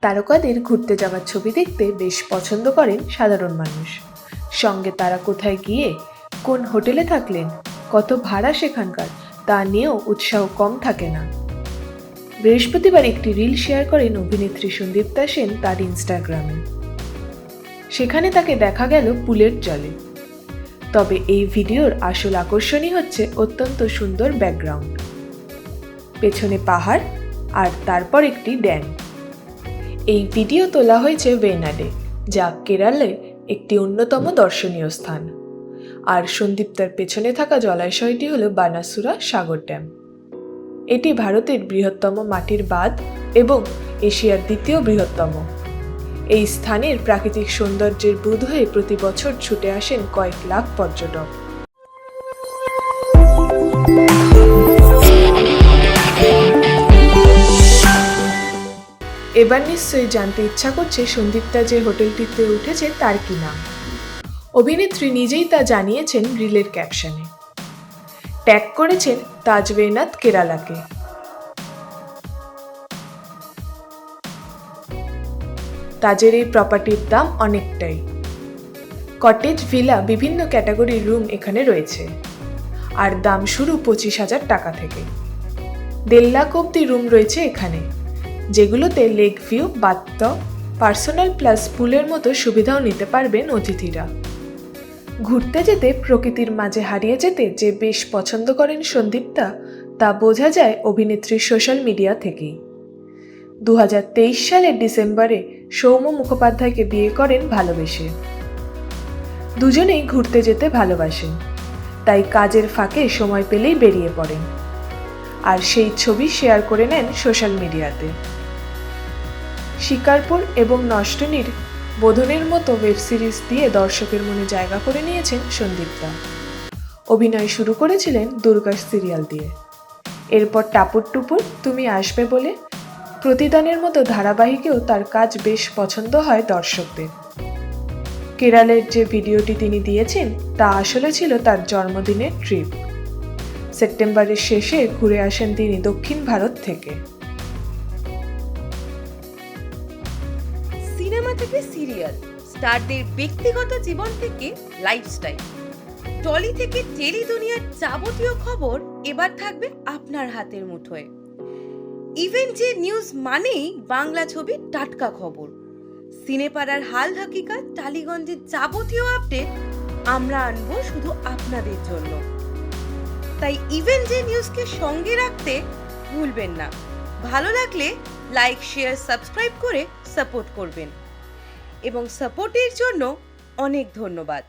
তারকাদের ঘুরতে যাওয়ার ছবি দেখতে বেশ পছন্দ করেন সাধারণ মানুষ। সঙ্গে তারা কোথায় গিয়ে, কোন হোটেলে থাকলেন, কত ভাড়া সেখানকার, তা নিয়েও উৎসাহ কম থাকে না। বৃহস্পতিবার একটি রিল শেয়ার করেন অভিনেত্রী সন্দীপ্তা সেন তার ইনস্টাগ্রামে। সেখানে তাকে দেখা গেল পুলের জলে। তবে এই ভিডিওর আসল আকর্ষণই হচ্ছে অত্যন্ত সুন্দর ব্যাকগ্রাউন্ড। পেছনে পাহাড় আর তারপর একটি ড্যাম। এই ভিডিও তোলা হয়েছে ওয়েনাডে যা কেরালে একটি অন্যতম দর্শনীয় স্থান। আর সন্দীপ্তার পেছনে থাকা জলাশয়টি হল বানাসুরা সাগর ড্যাম। এটি ভারতের বৃহত্তম মাটির বাঁধ এবং এশিয়ার দ্বিতীয় বৃহত্তম। এই স্থানের প্রাকৃতিক সৌন্দর্যের বুধ হয়ে প্রতি বছর ছুটে আসেন কয়েক লাখ পর্যটক। এবার নিশ্চয়ই জানতে ইচ্ছা করছে সন্দীপ্তা যে হোটেলটিতে উঠেছে তার কি নাম। অভিনেত্রী নিজেই তা জানিয়েছেন রিলের ক্যাপশনে। ট্যাগ করেছেন তাজবেনাথ কেরালাকে। তাজের এই প্রপার্টির দাম অনেকটাই। কটেজ, ভিলা, বিভিন্ন ক্যাটাগরির রুম এখানে রয়েছে। আর দাম শুরু পঁচিশ হাজার টাকা থেকে। দেড় লাখ অব্দি রুম রয়েছে এখানে। যেগুলোতে lake view bathtub personal plus পুলের মতো সুবিধাও নিতে পারবেন অতিথিরা। ঘুরতে যেতে প্রকৃতির মাঝে হারিয়ে যেতে যে বেশ পছন্দ করেন সন্দীপ্তা তা বোঝা যায় অভিনেত্রীর সোশ্যাল মিডিয়া থেকেই। দু হাজার তেইশ সালের ডিসেম্বরে সৌম্য মুখোপাধ্যায়কে বিয়ে করেন ভালোবেসে। দুজনেই ঘুরতে যেতে ভালোবাসেন। তাই কাজের ফাঁকে সময় পেলেই বেরিয়ে পড়েন। আর সেই ছবি শেয়ার করে নেন সোশ্যাল মিডিয়াতে। শিকারপুর এবং নষ্টনীর বোধনের মতো ওয়েব সিরিজ দিয়ে দর্শকের মনে জায়গা করে নিয়েছেন সন্দীপদা। অভিনয় শুরু করেছিলেন দুর্গা সিরিয়াল দিয়ে। এরপর টাপুর টুপুর, তুমি আসবে বলে প্রতিদানের মতো ধারাবাহিকেও তার কাজ বেশ পছন্দ হয় দর্শকদের। কেরালের যে ভিডিওটি তিনি দিয়েছেন, তা আসলে ছিল তার জন্মদিনের ট্রিপ। সেপ্টেম্বরের শেষে ঘুরে আসেন তিনি দক্ষিণ ভারত থেকে। সিনেমা থেকে সিরিয়াল, স্টারদের ব্যক্তিগত জীবন থেকে লাইফস্টাইল টলি থেকে টেলি দুনিয়ার যাবতীয় খবর এবার থাকবে আপনার হাতের মুঠোয়। ইভেন্ট যে নিউজ মানেই বাংলা ছবির টাটকা খবর। সিনেপাড়ার হাল হাকিকাত, টালিগঞ্জের যাবতীয় আপডেট আমরা আনব শুধু আপনাদের জন্য। তাই ইভেন যে নিউজকে সঙ্গে রাখতে ভুলবেন না। ভালো লাগলে লাইক শেয়ার সাবস্ক্রাইব করে সাপোর্ট করবেন। এবং সাপোর্টের জন্য অনেক ধন্যবাদ।